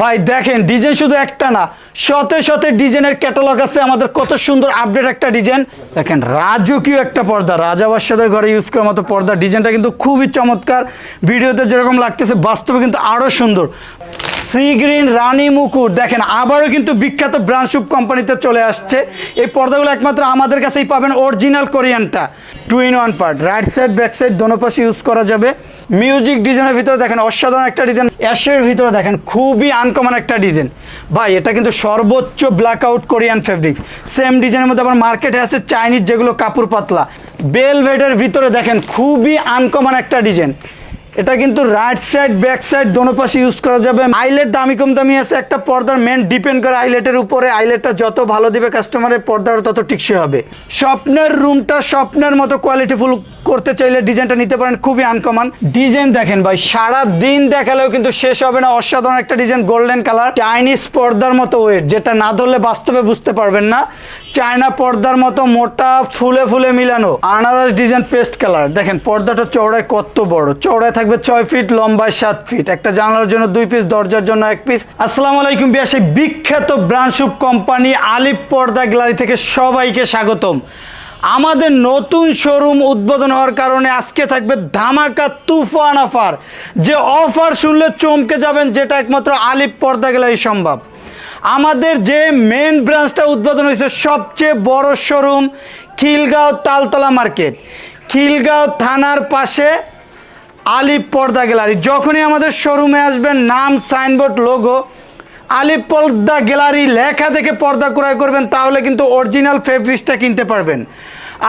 ভাই দেখেন ডিজাইন শুধু একটা না, শতে শতে ডিজাইনের ক্যাটালগ আছে। আমাদের কত সুন্দর আপডেট একটা ডিজাইন দেখেন, রাজকীয় একটা পর্দা। রাজা রাজাবাসাদের ঘরে ইউজ করার মতো পর্দা। ডিজাইনটা কিন্তু খুবই চমৎকার। ভিডিওতে যেরকম লাগতেছে, বাস্তবে কিন্তু আরও সুন্দর। সি গ্রিন রানী মুকুর দেখেন, আবারও কিন্তু বিখ্যাত ব্রান্ডশুপ কোম্পানিতে চলে আসছে। এই পর্দাগুলো একমাত্র আমাদের কাছেই পাবেন original কোরিয়ানটা। Two in one part right side back side দোনো পাশে ইউজ করা যাবে। মিউজিক ডিজাইনের ভিতরে দেখেন, অসাধারণ একটা ডিজাইন অ্যাশের ভিতরে দেখেন, খুবই আনকমন একটা ডিজাইন ভাই, এটা কিন্তু সর্বোচ্চ black out Korean fabric same ডিজাইনের মধ্যে আবার মার্কেটে আছে চাইনিজ যেগুলো কাপড় পাতলা। বেলভেটের ভিতরে দেখেন, খুবই আনকমন একটা ডিজাইন এটা কিন্তু রাইট সাইড ব্যাক সাইড দোনো পাশে ইউজ করা যাবে। আইলেট দামি কম দামি আছে, একটা পর্দার মেন ডিপেন্ড করে আইলেটের উপরে। আইলেটটা যত ভালো দিবে কাস্টমারের পর্দার তত টিকসই হবে। স্বপ্নের রুমটা স্বপ্নের মতো কোয়ালিটিফুল করতে চাইলে ডিজাইনটা নিতে পারেন, খুবই আনকমন ডিজাইন দেখেন ভাই সারা দিন দেখালেও কিন্তু শেষ হবে না। অসাধারণ একটা ডিজাইন গোল্ডেন কালার চাইনিজ পর্দার মতো ওয়েট যেটা না ধরলে বাস্তবে বুঝতে পারবেন না। চায়না পর্দার মতো মোটা, ফুলে ফুলে মিলানো। আনারস ডিজাইন পেস্ট কালার দেখেন, পর্দাটা চওড়ায় কত বড়। চওড়ায় থাকবে ছয় ফিট লম্বায় সাত ফিট একটা জানালার জন্য দুই পিস দরজার জন্য এক পিস আসসালামু আলাইকুম বিয়া সেই বিখ্যাত ব্রান্ডশুপ কোম্পানি আলিপ পর্দা গ্যালারি থেকে সবাইকে স্বাগতম। আমাদের নতুন শোরুম উদ্বোধন হওয়ার কারণে আজকে থাকবে ধামাকা তুফান অফার। যে অফার শুনলে চমকে যাবেন, যেটা একমাত্র আলিপ পর্দা গ্যালারি সম্ভব। আমাদের যে মেন ব্রাঞ্চটা উদ্বোধন হয়েছে, সবচেয়ে বড় শোরুম খিলগাঁও তালতলা মার্কেট। খিলগাঁও থানার পাশে আলিপ পর্দা গ্যালারি। যখনই আমাদের শোরুমে আসবেন, নাম সাইনবোর্ড লোগো আলিপ পর্দা গ্যালারি লেখা দেখে পর্দা ক্রয় করবেন, তাহলে কিন্তু অরিজিনাল ফেব্রিক্সটা কিনতে পারবেন।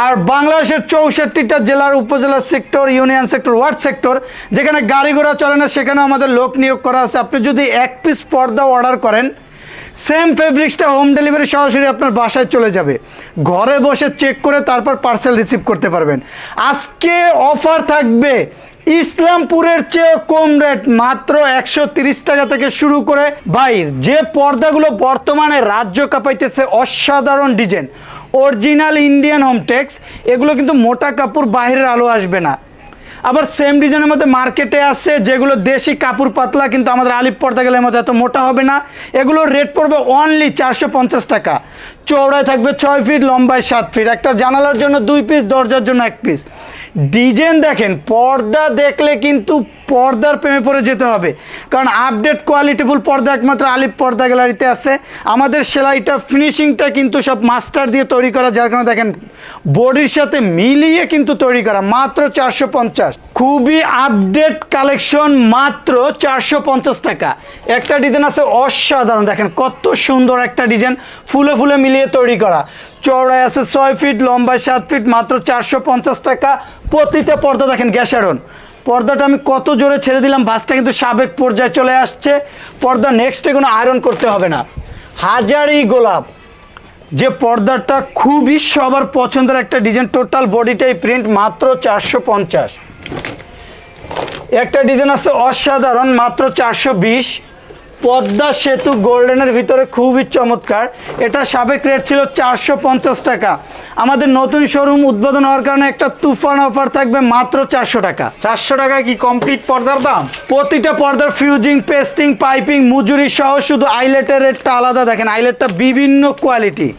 আর বাংলাদেশের চৌষট্টিটা জেলার উপজেলা sector, union sector, ward sector, যেখানে গাড়ি ঘোড়া চলে না সেখানে আমাদের লোক নিয়োগ করা আছে। আপনি যদি এক পিস পর্দা অর্ডার করেন সেম ফেব্রিক্সটা হোম ডেলিভারি সরাসরি আপনার বাসায় চলে যাবে। ঘরে বসে চেক করে তারপর পার্সেল রিসিভ করতে পারবেন। আজকে অফার থাকবে ইসলামপুরের চেয়ে কম রেট মাত্র একশো টাকা থেকে শুরু করে বাইর। যে পর্দাগুলো বর্তমানে রাজ্য কাঁপাইতেছে অসাধারণ ডিজাইন অরিজিনাল ইন্ডিয়ান হোমটেক্স এগুলো কিন্তু মোটা কাপড় বাইরের আলো আসবে না। আবার সেম ডিজাইনের মধ্যে মার্কেটে আছে, যেগুলো দেশি কাপড় পাতলা, কিন্তু আমাদের আলিপ পর্দা গেলের মধ্যে এত মোটা হবে না। এগুলোর রেট পড়বে অনলি চারশো পঞ্চাশ টাকা। চৌড়ায় থাকবে ছয় ফিট লম্বায় সাত ফিট একটা জানালার জন্য দুই পিস দরজার জন্য এক পিস ডিজাইন দেখেন পর্দা দেখলে কিন্তু পর্দার প্রেমে পড়ে যেতে হবে। কারণ আপডেট কোয়ালিটিফুল পর্দা একমাত্র আলিপ পর্দা গ্যালারিতে আছে। আমাদের সেলাইটা ফিনিশিংটা কিন্তু সব মাস্টার দিয়ে তৈরি করা। যার কারণে দেখেন বডির সাথে মিলিয়ে কিন্তু তৈরি করা। মাত্র চারশো পঞ্চাশ। খুবই আপডেট কালেকশন মাত্র চারশো পঞ্চাশ টাকা। একটা ডিজাইন আছে অসাধারণ। দেখেন, কত সুন্দর একটা ডিজাইন ফুলে ফুলে মিলিয়ে তৈরি করা। চওড়ায় আছে ছয় ফিট লম্বায় সাত ফিট মাত্র চারশো পঞ্চাশ টাকা। প্রতিটা পর্দা দেখেন, গ্যাসারন। পর্দাটা আমি কত জোরে ছেড়ে দিলাম বাসটা কিন্তু সাবেক পর্যায়ে চলে আসছে। পর্দা নেক্সটে কোনো আয়রন করতে হবে না। হাজারি গোলাপ। যে পর্দাটা খুবই সবার পছন্দের একটা ডিজাইন টোটাল বডিটাই প্রিন্ট মাত্র চারশো পঞ্চাশ। একটা ডিজাইন আছে অসাধারণ, মাত্র চারশো বিশ। পদ্মা সেতু গোল্ডেনের ভিতরে খুবই চমৎকার। এটা সাবেক রেট ছিল চারশো পঞ্চাশ টাকা। আমাদের নতুন শোরুম উদ্বোধন হওয়ার কারণে একটা তুফান অফার থাকবে মাত্র চারশো টাকা। চারশো টাকায় কি কমপ্লিট পর্দার দাম? প্রতিটা পর্দার ফিউজিং পেস্টিং পাইপিং মজুরি সহ শুধু আইলেটের রেটটা আলাদা। দেখেন আইলেটটা বিভিন্ন কোয়ালিটি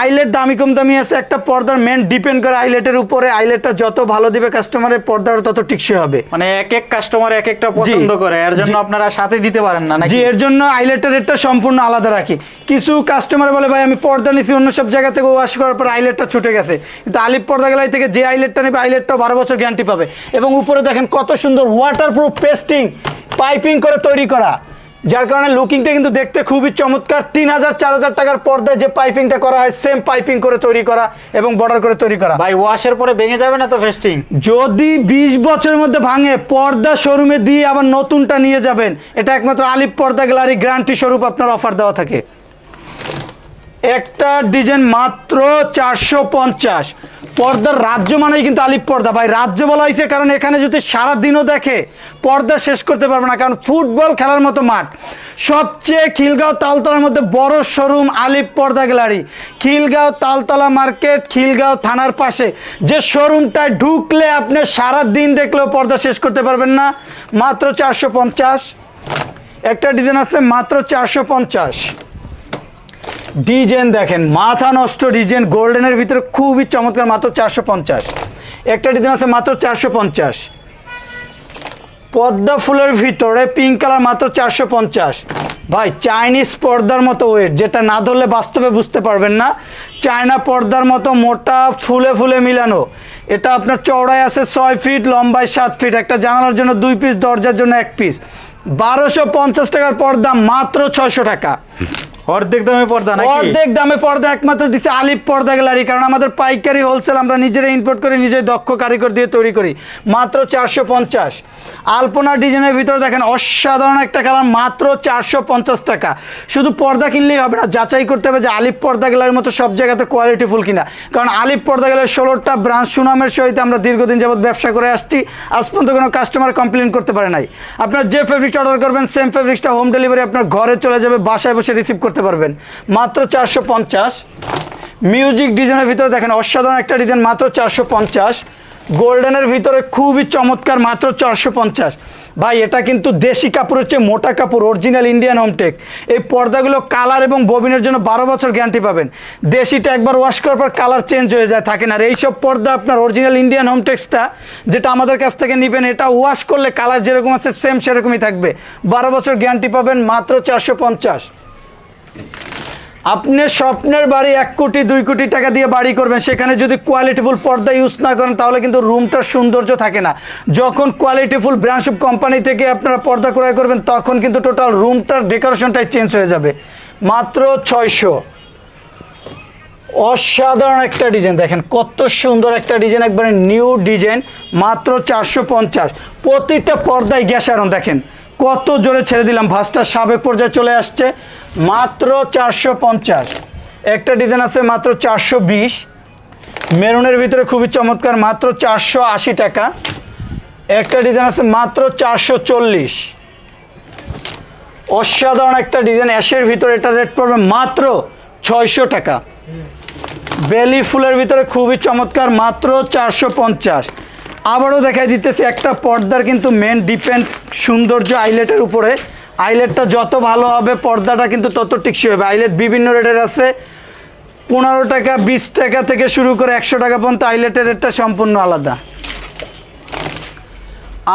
আইলেট দামি কম দামি আছে একটা পর্দার মেন ডিপেন্ড করে আইলেটের উপরে আইলেটটা যত ভালো দিবে কাস্টমারের পর্দার তত টিকসই হবে। মানে এক এক কাস্টমার এক একটা পছন্দ করে এর জন্য আপনারা সাথে দিতে পারেন না নাকি? জি এর জন্য আইলেটের রেটটা সম্পূর্ণ আলাদা রাখি। কিছু কাস্টমার বলে ভাই আমি পর্দা নিছি অন্য সব জায়গা থেকে ওয়াশ করার পর আইলেটটা ছুটে গেছে। কিন্তু আলিপ পর্দা গেলাই থেকে যে আইলেটটা নেবে আইলেটটা বারো বছর গ্যারান্টি পাবে। এবং উপরে দেখেন কত সুন্দর ওয়াটার প্রুফ পেস্টিং পাইপিং করে তৈরি করা। যার কারণে লুকিংটা কিন্তু দেখতে খুবই চমৎকার। তিন হাজার চার হাজার টাকার পর্দায় যে পাইপিংটা করা হয় সেম পাইপিং করে তৈরি করা এবং বর্ডার করে তৈরি করা। ভাই ওয়াশের পরে ভেঙে যাবে না তো ফেস্টিং যদি বিশ বছরের মধ্যে ভাঙে পর্দা শোরুমে দিয়ে আবার নতুনটা নিয়ে যাবেন এটা একমাত্র আলিপ পর্দা গ্যালারি গ্যারান্টি স্বরূপ আপনার অফার দেওয়া থাকে। একটা ডিজাইন মাত্র চারশো পঞ্চাশ। পর্দার রাজ্য মানেই কিন্তু আলিপ পর্দা। ভাই, রাজ্য বলা হয়েছে কারণ এখানে যদি সারাদিনও দেখে, পর্দা শেষ করতে পারবে না, কারণ ফুটবল খেলার মতো মাঠ। সবচেয়ে খিলগাঁও তালতলার মধ্যে বড় showroom Alip Porda gallery. Khilgaon Taltola market, Khilgaon থানার পাশে। যে শোরুমটায় ঢুকলে আপনি সারা দিন দেখলেও পর্দা শেষ করতে পারবেন না, মাত্র চারশো পঞ্চাশ। একটা ডিজাইন আছে, মাত্র চারশো পঞ্চাশ। ডিজাইন দেখেন, মাথা নষ্ট ডিজাইন গোল্ডেনের ভিতরে খুবই চমৎকার, মাত্র চারশো পঞ্চাশ। একটা ডিজাইন আছে মাত্র চারশো পঞ্চাশ। পদ্মা ফুলের ভিতরে পিঙ্ক কালার মাত্র চারশো পঞ্চাশ। ভাই চাইনিজ পর্দার মতো ওয়েট যেটা না ধরলে বাস্তবে বুঝতে পারবেন না। চায়না পর্দার মতো মোটা, ফুলে ফুলে মিলানো। এটা আপনার চওড়ায় আছে ছয় ফিট লম্বায় সাত ফিট একটা জানালার জন্য দুই পিস দরজার জন্য এক পিস বারোশো পঞ্চাশ টাকার পর্দা মাত্র ছয়শো টাকা। অর্ধেক দামে পর্দা নাকি? অর্ধেক দামে পর্দা, একমাত্র আলিপ পর্দা গ্যালারি, কারণ আমাদের পাইকারি হোলসেল আমরা নিজেরা ইম্পোর্ট করে দক্ষ কারিগর দিয়ে তৈরি করি। মাত্র চারশো পঞ্চাশ। আলপনা ডিজাইনের ভিতরে দেখেন অসাধারণ একটা কালার, মাত্র চারশো পঞ্চাশ টাকা। শুধু পর্দা কিনলেই হবে না, যাচাই করতে হবে যে আলিপ পর্দা গ্যালারির মতো সব জায়গাতে কোয়ালিটি ফুল কিনা। কারণ আলিপ পর্দা গ্যালারি ষোলোটা ব্রাঞ্চ সুনামের সহিত আমরা দীর্ঘদিন যাবত ব্যবসা করে আসছি, আজ পর্যন্ত কোনো কাস্টমার কমপ্লেন করতে পারে নাই। আপনার যে ফেব্রিকটা অর্ডার করবেন সেম ফেব্রিক্সটা হোম ডেলিভারি আপনার ঘরে চলে যাবে, বাসায় বসে রিসিভ করতে পারবেন। মাত্র চারশো পঞ্চাশ। মিউজিক ডিজাইনের ভিতরে দেখেন অসাধারণ একটা ডিজাইন মাত্র চারশো পঞ্চাশ। গোল্ডেনের ভিতরে খুবই চমৎকার, মাত্র চারশো পঞ্চাশ। ভাই, এটা কিন্তু দেশি কাপড়ের চেয়ে মোটা কাপড় অরিজিনাল ইন্ডিয়ান হোমটেক এই পর্দাগুলো কালার এবং ববিনের জন্য বারো বছর গ্যারান্টি পাবেন। দেশিটা একবার ওয়াশ করার পর কালার চেঞ্জ হয়ে যায়, থাকে না। আর এইসব পর্দা আপনার অরিজিনাল ইন্ডিয়ান হোমটেক্সটা যেটা আমাদের কাছ থেকে নেবেন, এটা ওয়াশ করলে কালার যেরকম আছে সেম সেরকমই থাকবে। বারো বছর গ্যারান্টি পাবেন, মাত্র চারশো পঞ্চাশ। আপনি স্বপ্নের বাড়ি এক কোটি, দুই কোটি টাকা দিয়ে বাড়ি করবেন, সেখানে যদি কোয়ালিটিফুল পর্দা ইউজ না করেন, তাহলে কিন্তু রুমটার সৌন্দর্য থাকে না। যখন কোয়ালিটিফুল ব্র্যান্ড অফ কোম্পানি থেকে আপনারা পর্দা ক্রয় করবেন, তখন কিন্তু টোটাল রুমটার ডেকোরেশনটাই চেঞ্জ হয়ে যাবে। মাত্র ছয়শো। অসাধারণ একটা ডিজাইন দেখেন কত সুন্দর একটা ডিজাইন একবারে নিউ ডিজাইন মাত্র চারশো পঞ্চাশ। প্রতিটা পর্দায় গ্যাস আয়রন দেখেন। কত জোরে ছেড়ে দিলাম? ভাসটা সাবেক পর্যায়ে চলে আসছে। মাত্র চারশো পঞ্চাশ। একটা ডিজাইন আছে মাত্র চারশো বিশ। মেরুনের ভিতরে খুবই চমৎকার, মাত্র চারশো আশি টাকা। একটা ডিজাইন আছে মাত্র চারশো চল্লিশ। অসাধারণ একটা ডিজাইন, অ্যাশের ভিতরে এটা রেট পড়বে মাত্র ছয়শো টাকা। বেলি ফুলের ভিতরে খুবই চমৎকার, মাত্র চারশো পঞ্চাশ। আবারও দেখাই দিতেছি, একটা পর্দার কিন্তু মেন ডিপেন্ড সৌন্দর্য আইলেটের উপরে। আইলেটটা যত ভালো হবে, পর্দাটা কিন্তু তত টিকসই হবে। আইলেট বিভিন্ন রেটের আছে। পনেরো টাকা, বিশ টাকা থেকে শুরু করে একশো টাকা পর্যন্ত আইলেটের রেটটা সম্পূর্ণ আলাদা।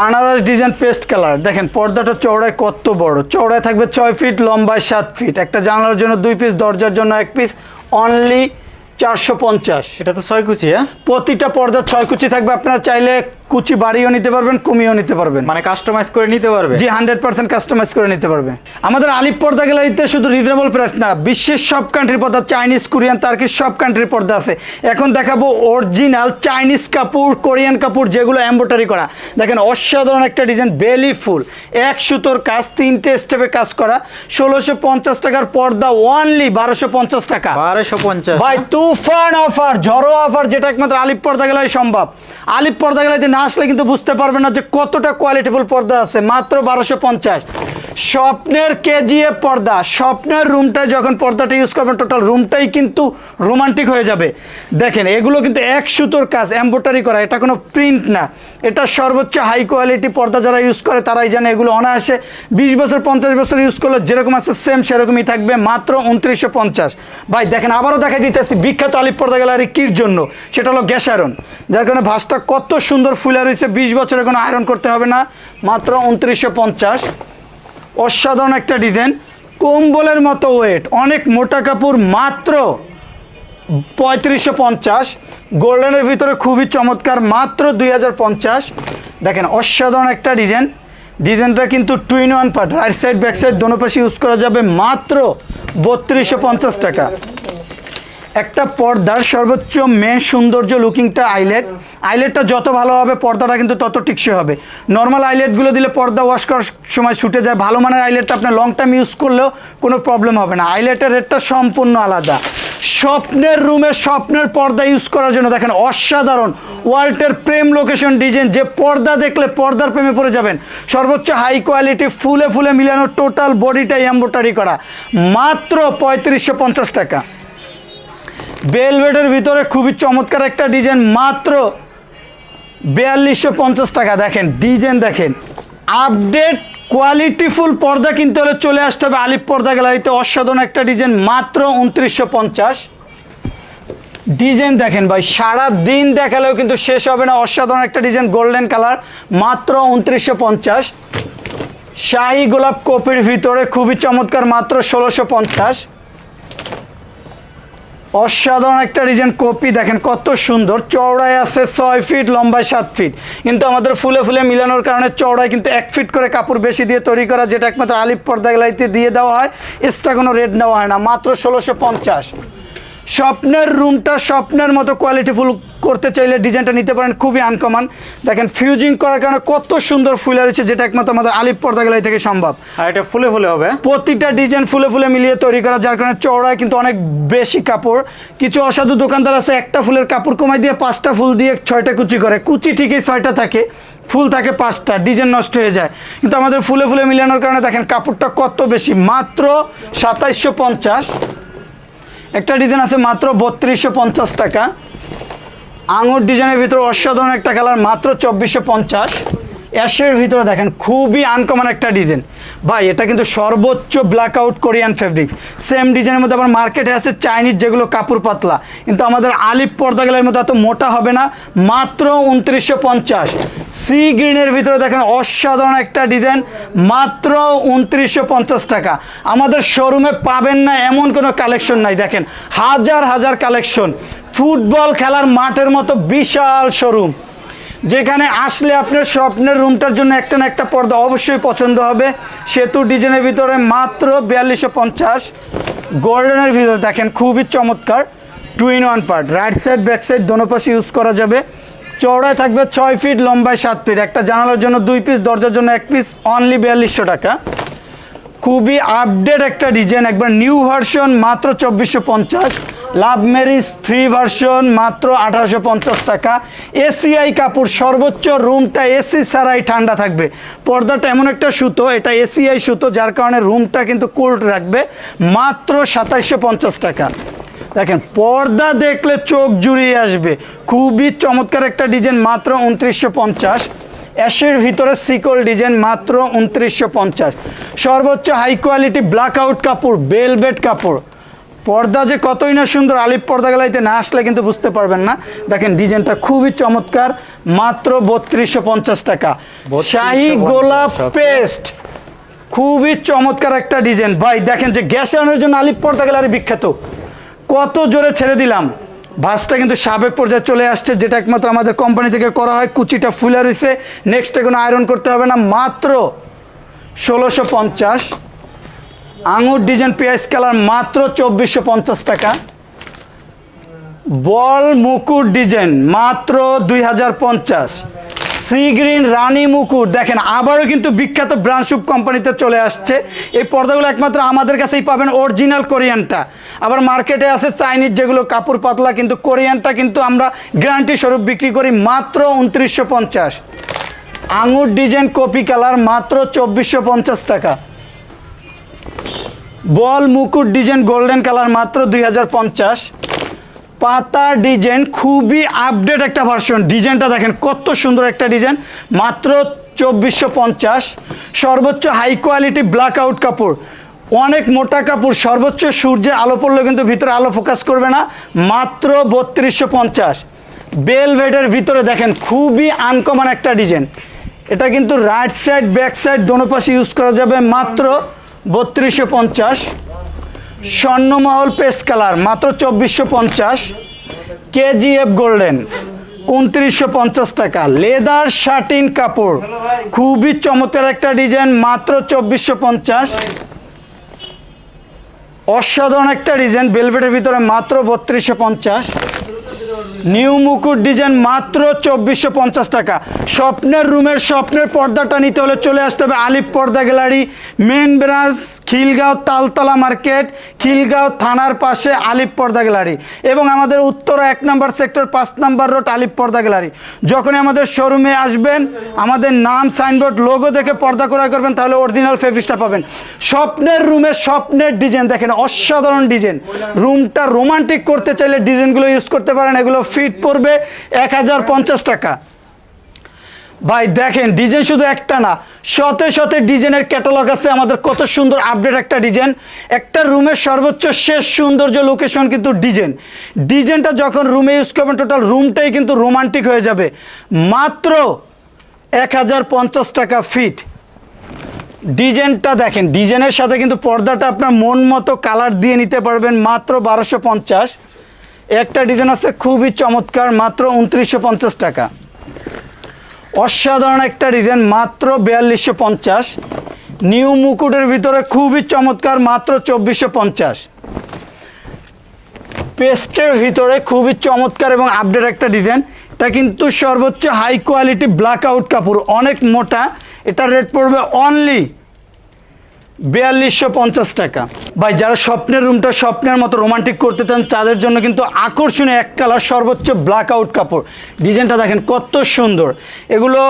আনারস ডিজাইন পেস্ট কালার দেখেন, পর্দাটা চওড়ায় কত বড়। চওড়ায় থাকবে ছয় ফিট লম্বায় সাত ফিট একটা জানালার জন্য দুই পিস দরজার জন্য এক পিস অনলি চারশো পঞ্চাশ। এটা তো ছয় কুচি হ্যাঁ? প্রতিটা পর্দা ছয় কুচি থাকবে। আপনারা চাইলে কুচি বাড়িও নিতে পারবেন কমিয়েও নিতে পারবেন। মানে কাস্টমাইজ করে নিতে পারবে? জি হান্ড্রেড পার্সেন্ট কাস্টমাইজ করে নিতে পারবে। আমাদের আলিপ পর্দা গ্যালারিতে শুধু রিজনেবল প্রাইস না বিশ্বের সব কান্ট্রির পর্দা চাইনিজ কোরিয়ান তার্কির সব কান্ট্রির পর্দা আছে। এখন দেখাবো অরিজিনাল চাইনিজ কাপড় কোরিয়ান কাপড় যেগুলো এম্বোটারি করা। দেখেন অসাধারণ একটা ডিজাইন বেলি ফুল এক সুতোর কাজ তিনটে স্টেপে কাজ করা। ষোলোশো পঞ্চাশ টাকার পর্দা ওয়ানলি বারোশো পঞ্চাশ টাকা। বারোশো পঞ্চাশ। ভাই তুফান অফার ঝড়ো অফার যেটা একমাত্র আলিপ পর্দা গেলাই সম্ভব। আলিপ পর্দা গেলাইতে না আসলে কিন্তু বুঝতে পারবেন না যে কতটা কোয়ালিটিফুল পর্দা আছে। মাত্র বারোশো পঞ্চাশ। স্বপ্নের কেজিএফ পর্দা, স্বপ্নের রুমটায় যখন পর্দাটা ইউজ করবেন টোটাল রুমটাই কিন্তু রোমান্টিক হয়ে যাবে। দেখেন, এগুলো কিন্তু এক সুতোর কাজ এম্বোটারি করা, এটা কোনো প্রিন্ট না। এটা সর্বোচ্চ হাই কোয়ালিটি পর্দা যারা ইউজ করে, তারাই জানে এগুলো অনায়াসে বিশ বছর, পঞ্চাশ বছর ইউজ করলে যেরকম আছে সেম সেরকমই থাকবে, মাত্র উনত্রিশশো পঞ্চাশ। ভাই, দেখেন, আবারও দেখা দিতেছি বিখ্যাত আলিপ পর্দা গ্যালারি কির জন্য? সেটা হলো গ্যাস আয়রন। যার কারণে ভাসটা কত সুন্দর ফুলে রয়েছে, বিশ বছরের কোনো আয়রন করতে হবে না, মাত্র উনত্রিশশো পঞ্চাশ। অসাধারণ একটা ডিজাইন। কম্বলের মতো ওয়েট অনেক মোটা কাপড়, মাত্র পঁয়ত্রিশশো পঞ্চাশ। গোল্ডেনের ভিতরে খুবই চমৎকার, মাত্র দুই হাজার পঞ্চাশ। দেখেন, অসাধারণ একটা ডিজাইন। ডিজাইনটা কিন্তু two in one part right side back side দোনো পাশে ইউজ করা যাবে মাত্র বত্রিশশো টাকা। একটা পর্দার সর্বোচ্চ মেন সৌন্দর্য লুকিংটা আইলেট আইলেটটা যত ভালো হবে, পর্দাটা কিন্তু তত টিকসই হবে। নর্মাল আইলেটগুলো দিলে পর্দা ওয়াশ করার সময় ছুটে যায়। ভালো মানের আইলেটটা আপনার লং টাইম ইউজ করলেও কোনো প্রবলেম হবে না। আইলেটের রেটটা সম্পূর্ণ আলাদা। স্বপ্নের রুমে স্বপ্নের পর্দা ইউজ করার জন্য দেখেন, অসাধারণ। ওয়ার্ল্ডের প্রেম লোকেশন ডিজাইন যে পর্দা দেখলে পর্দার প্রেমে পড়ে যাবেন। সর্বোচ্চ হাই কোয়ালিটি ফুলে ফুলে মিলানো টোটাল বডিটাই এম্বোটারি করা। মাত্র পঁয়ত্রিশশো টাকা। বেলভেটের ভিতরে খুবই চমৎকার একটা ডিজাইন, মাত্র বিয়াল্লিশশো পঞ্চাশ টাকা। দেখেন, ডিজাইন দেখেন। আপডেট কোয়ালিটিফুল পর্দা কিনতে হলে চলে আসতে হবে আলিপ পর্দা গ্যালারিতে। অসাধারণ একটা ডিজাইন, মাত্র উনত্রিশশো পঞ্চাশ। ডিজাইন দেখেন ভাই সারা দিন দেখালেও কিন্তু শেষ হবে না। অসাধারণ একটা ডিজাইন, গোল্ডেন কালার, মাত্র উনত্রিশশো পঞ্চাশ। শাহি গোলাপ কপির ভিতরে খুবই চমৎকার, মাত্র ষোলোশো পঞ্চাশ। অসাধারণ একটা ডিজাইন কপি, দেখেন কত সুন্দর। চওড়ায় আছে ছয় ফিট লম্বায় সাত ফিট কিন্তু আমাদের ফুলে ফুলে মিলানোর কারণে চওড়ায় কিন্তু এক ফিট করে কাপড় বেশি দিয়ে তৈরি করা, যেটা একমাত্র আলিপ পর্দা গ্যালারিতে দিয়ে দেওয়া হয়। এক্সট্রা কোনো রেট নেওয়া হয় না, মাত্র ষোলোশো পঞ্চাশ। স্বপ্নের রুমটা স্বপ্নের মতো কোয়ালিটিফুল করতে চাইলে ডিজাইনটা নিতে পারেন খুবই আনকমন দেখেন ফিউজিং করার কারণে কত সুন্দর ফুলে রয়েছে যেটা একমাত্র আমাদের আলিপ পর্দা গ্যালারি থেকে সম্ভব। আর এটা ফুলে ফুলে হবে? প্রতিটা ডিজাইন ফুলে ফুলে মিলিয়ে তৈরি করা যার কারণে চওড়ায় কিন্তু অনেক বেশি কাপড়। কিছু অসাধু দোকানদার আছে একটা ফুলের কাপড় কমাই দিয়ে পাঁচটা ফুল দিয়ে ছয়টা কুচি করে। কুচি ঠিকই ছয়টা থাকে ফুল থাকে পাঁচটা ডিজাইন নষ্ট হয়ে যায়। কিন্তু আমাদের ফুলে ফুলে মিলানোর কারণে দেখেন কাপড়টা কত বেশি মাত্র সাতাইশশো পঞ্চাশ। একটা ডিজাইন আছে মাত্র বত্রিশশো পঞ্চাশ টাকা। আঙুর ডিজাইনের ভিতরে অসাধারণ একটা কালার মাত্র চব্বিশশো পঞ্চাশ। অ্যাশের ভিতরে দেখেন, খুবই আনকমন একটা ডিজাইন ভাই, এটা কিন্তু সর্বোচ্চ black out Korean fabric same ডিজাইনের মধ্যে আবার মার্কেটে আছে চাইনিজ যেগুলো কাপড় পাতলা। কিন্তু আমাদের আলিপ পর্দাগুলোর মতো এত মোটা হবে না, মাত্র উনত্রিশশো পঞ্চাশ। সি গ্রিনের ভিতরে দেখেন অসাধারণ একটা ডিজাইন মাত্র উনত্রিশশো পঞ্চাশ টাকা। আমাদের শোরুমে পাবেন না এমন কোনো কালেকশন নাই, দেখেন। হাজার হাজার কালেকশন ফুটবল খেলার মাঠের মতো বিশাল শোরুম যেখানে আসলে আপনার স্বপ্নের রুমটার জন্য একটা না একটা পর্দা অবশ্যই পছন্দ হবে। সেতু ডিজাইনের ভিতরে মাত্র বিয়াল্লিশশো পঞ্চাশ। গোল্ডেনের ভিতরে দেখেন খুবই চমৎকার। Two in one part right side back side দোনো পাশে ইউজ করা যাবে। চওড়ায় থাকবে ছয় ফিট লম্বায় সাত ফিট একটা জানালার জন্য দুই পিস দরজার জন্য এক পিস অনলি বিয়াল্লিশশো টাকা। খুবই আপডেট একটা ডিজাইন একবার নিউ ভার্সন মাত্র চব্বিশশো পঞ্চাশ। লাভ ম্যারিজ থ্রি ভার্সন মাত্র আঠারোশো পঞ্চাশ টাকা। এসিআই কাপড়, সর্বোচ্চ রুমটা এসি ছাড়াই ঠান্ডা থাকবে। পর্দাটা এমন একটা সুতো, এটা এসিআই সুতো, যার কারণে রুমটা কিন্তু কোল্ড রাখবে। মাত্র সাতাইশশো টাকা। দেখেন, পর্দা দেখলে চোখ জুড়িয়ে আসবে। খুবই চমৎকার একটা ডিজাইন, মাত্র উনত্রিশশো পঞ্চাশ। অ্যাশের ভিতরে সিকল ডিজাইন, মাত্র উনত্রিশশো পঞ্চাশ। সর্বোচ্চ হাই কোয়ালিটি ব্ল্যাক আউট কাপড় বেলভেট কাপড়। পর্দা যে কতই না সুন্দর আলিপ পর্দা গেলাইতে না আসলে কিন্তু বুঝতে পারবেন না। দেখেন ডিজাইনটা খুবই চমৎকার মাত্র বত্রিশশো পঞ্চাশ টাকা। শাহি গোলাপ পেস্ট। খুবই চমৎকার একটা ডিজাইন। ভাই দেখেন যে গ্যাস আনার জন্য আলিপ পর্দা গ্যালারি বিখ্যাত। কত জোরে ছেড়ে দিলাম। ভাসটা কিন্তু সাবেক পর্যায়ে চলে আসছে যেটা একমাত্র আমাদের কোম্পানি থেকে করা হয়। কুচিটা ফুলে রয়েছে নেক্সটে কোনো আয়রন করতে হবে না। মাত্র ষোলোশো পঞ্চাশ। আঙুর ডিজাইন পেঁয়াজ কালার মাত্র চব্বিশশো পঞ্চাশ টাকা। বল মুকুট ডিজাইন মাত্র দুই হাজার পঞ্চাশ। সি গ্রিন রানী মুকুট, দেখেন আবারও কিন্তু বিখ্যাত ব্রান্ডশুপ কোম্পানিতে চলে আসছে। এই পর্দাগুলো একমাত্র আমাদের কাছেই পাবেন অরিজিনাল কোরিয়ানটা। আবার মার্কেটে আছে চাইনিজ যেগুলো কাপড় পাতলা, কিন্তু কোরিয়ানটা কিন্তু আমরা গ্যারান্টি স্বরূপ বিক্রি করি মাত্র উনত্রিশশো পঞ্চাশ। আঙুর ডিজাইন কপি কালার মাত্র চব্বিশশো পঞ্চাশ টাকা। বল, মুকুট ডিজাইন গোল্ডেন কালার মাত্র দুই হাজার পঞ্চাশ। পাতা ডিজাইন খুবই আপডেট একটা ভার্সন ডিজাইনটা দেখেন কত সুন্দর একটা ডিজাইন, মাত্র চব্বিশশো সর্বোচ্চ হাই কোয়ালিটি ব্ল্যাক আউট কাপড়। অনেক মোটা কাপড়, সর্বোচ্চ সূর্যের আলো পড়লে কিন্তু ভিতরে আলো ফোকাস করবে না, মাত্র বত্রিশশো পঞ্চাশ। বেলভেটের ভিতরে দেখেন খুবই আনকমন একটা ডিজাইন। এটা কিন্তু রাইট সাইড ব্যাক সাইড দোনো পাশে ইউজ করা যাবে মাত্র বত্রিশশো পঞ্চাশ, স্বর্ণমহল পেস্ট কালার, মাত্র চব্বিশশো পঞ্চাশ, কেজিএফ গোল্ডেন, উনত্রিশশো পঞ্চাশ টাকা। লেদার শার্টিন কাপড়, খুবই চমৎকার একটা ডিজাইন, মাত্র চব্বিশশো পঞ্চাশ। অসাধারণ একটা ডিজাইন বেলভেটের ভিতরে মাত্র বত্রিশশো পঞ্চাশ। নিউ মুকুট ডিজাইন মাত্র চব্বিশশো পঞ্চাশ টাকা। স্বপ্নের রুমের স্বপ্নের পর্দাটা নিতে হলে চলে আসতে হবে Alip Porda gallery main branch, Khilgaon Taltola market, Khilgaon থানার পাশে আলিপ পর্দা গ্যালারি এবং আমাদের উত্তর এক নম্বর সেক্টর পাঁচ নম্বর রোড আলিপ পর্দা গ্যালারি। যখনই আমাদের শোরুমে আসবেন, আমাদের নাম, সাইনবোর্ড, লোগো দেখে পর্দা ক্রয় করবেন, তাহলে অরিজিনাল ফেব্রিক্সটা পাবেন। স্বপ্নের রুমের স্বপ্নের ডিজাইন দেখেন, অসাধারণ ডিজাইন। রুমটা রোমান্টিক করতে চাইলে ডিজাইনগুলো ইউজ করতে পারেন এগুলো ফিট পড়বে এক হাজার পঞ্চাশ টাকা। ভাই, দেখেন ডিজাইন শুধু একটা না, শতে শতে ডিজাইনের ক্যাটালগ আছে। আমাদের কত সুন্দর আপডেট একটা ডিজাইন একটা রুমের সর্বোচ্চ শেষ সৌন্দর্য লোকেশন কিন্তু ডিজাইন ডিজাইনটা যখন রুমে ইউজ করবেন টোটাল রুমটাই কিন্তু রোমান্টিক হয়ে যাবে। মাত্র এক হাজার পঞ্চাশ টাকা ফিট ডিজাইনটা দেখেন ডিজাইনের সাথে কিন্তু পর্দাটা আপনার মন মতো কালার দিয়ে নিতে পারবেন মাত্র বারোশো পঞ্চাশ। একটা ডিজাইন আছে খুবই চমৎকার, মাত্র উনত্রিশশো পঞ্চাশ টাকা। অসাধারণ একটা ডিজাইন, মাত্র বিয়াল্লিশশো পঞ্চাশ। নিউ মুকুটের ভিতরে খুবই চমৎকার, মাত্র চব্বিশশো পঞ্চাশ। পেস্টের ভিতরে খুবই চমৎকার এবং আপডেট একটা ডিজাইন। এটা কিন্তু সর্বোচ্চ হাই কোয়ালিটি ব্ল্যাক আউট কাপড়, অনেক মোটা। এটা রেট পড়বে অনলি বিয়াল্লিশশো পঞ্চাশ টাকা। ভাই, যারা স্বপ্নের রুমটা স্বপ্নের মতো রোমান্টিক করতে চান, তাদের জন্য কিন্তু আকর্ষণীয় এক কালার সর্বোচ্চ ব্ল্যাক আউট কাপড়। ডিজাইনটা দেখেন কত সুন্দর। এগুলো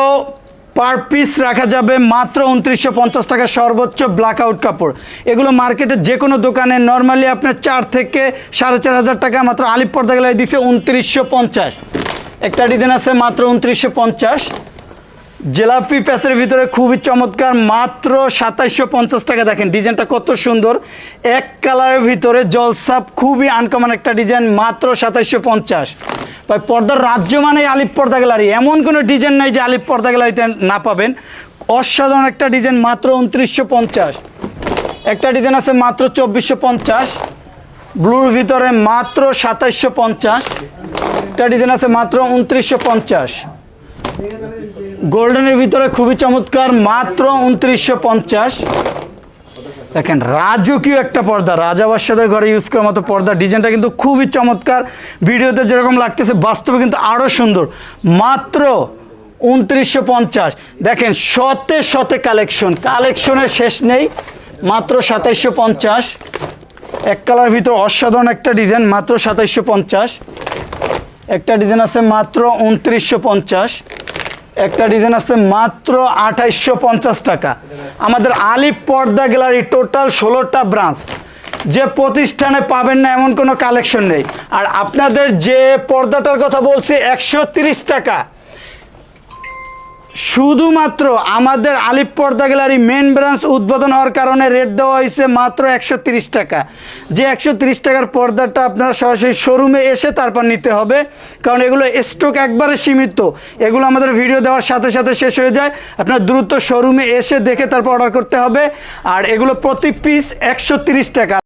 পার পিস রাখা যাবে মাত্র উনত্রিশশো পঞ্চাশ টাকা সর্বোচ্চ ব্ল্যাক আউট কাপড়। এগুলো মার্কেটে যে কোনো দোকানে নর্মালি আপনার চার থেকে সাড়ে চার হাজার টাকা মাত্র আলিপ পর্দা গেলে দিচ্ছে উনত্রিশশো পঞ্চাশ। একটা ডিজাইন আছে মাত্র উনত্রিশশো পঞ্চাশ। জেলাপি প্যাচের ভিতরে খুবই চমৎকার, মাত্র সাতাইশশো পঞ্চাশ টাকা। দেখেন, ডিজাইনটা কত সুন্দর। এক কালারের ভিতরে জলসাপ, খুবই আনকমন একটা ডিজাইন, মাত্র সাতাইশশো পঞ্চাশ। ভাই, পর্দার রাজ্য মানে আলিপ পর্দা গ্যালারি। এমন কোনো ডিজাইন নাই যে আলিপ পর্দা গ্যালারিতে না পাবেন। অসাধারণ একটা ডিজাইন, মাত্র উনত্রিশশো পঞ্চাশ। একটা ডিজাইন আছে মাত্র চব্বিশশো পঞ্চাশ। ব্লুর ভিতরে মাত্র সাতাইশশো পঞ্চাশ। একটা ডিজাইন আছে মাত্র উনত্রিশশো পঞ্চাশ। গোল্ডেনের ভিতরে খুবই চমৎকার, মাত্র উনত্রিশশো পঞ্চাশ। দেখেন, রাজকীয় একটা পর্দা। রাজা বাদশাদের ঘরে ইউজ করার মতো পর্দা। ডিজাইনটা কিন্তু খুবই চমৎকার। ভিডিওতে যেরকম লাগতেছে, বাস্তবে কিন্তু আরও সুন্দর। মাত্র উনত্রিশশো পঞ্চাশ। দেখেন, শতে শতে কালেকশন। কালেকশনের শেষ নেই, মাত্র সাতাইশশো পঞ্চাশ। এক কালার ভিতর অসাধারণ একটা ডিজাইন, মাত্র সাতাইশশো পঞ্চাশ। একটা ডিজাইন আছে মাত্র উনত্রিশশো পঞ্চাশ। একটা ডিজাইন আছে মাত্র আঠাইশশো পঞ্চাশ টাকা। আমাদের আলিপ পর্দা গ্যালারি টোটাল ষোলোটা ব্রাঞ্চ। যে প্রতিষ্ঠানে পাবেন না এমন কোনো কালেকশন নেই। আর আপনাদের যে পর্দাটার কথা বলছি, একশো টাকা। শুধুমাত্র আমাদের আলিপ পর্দা গ্যালারি মেন ব্রাঞ্চ উদ্বোধন হওয়ার কারণে রেট দেওয়া হয়েছে মাত্র একশো টাকা। যে একশো টাকার পর্দাটা আপনারা সরাসরি শোরুমে এসে তারপর নিতে হবে, কারণ এগুলো স্টক একবারে সীমিত। এগুলো আমাদের ভিডিও দেওয়ার সাথে সাথে শেষ হয়ে যায়। আপনার দ্রুত শোরুমে এসে দেখে তারপর অর্ডার করতে হবে। আর এগুলো প্রতি পিস একশো টাকা।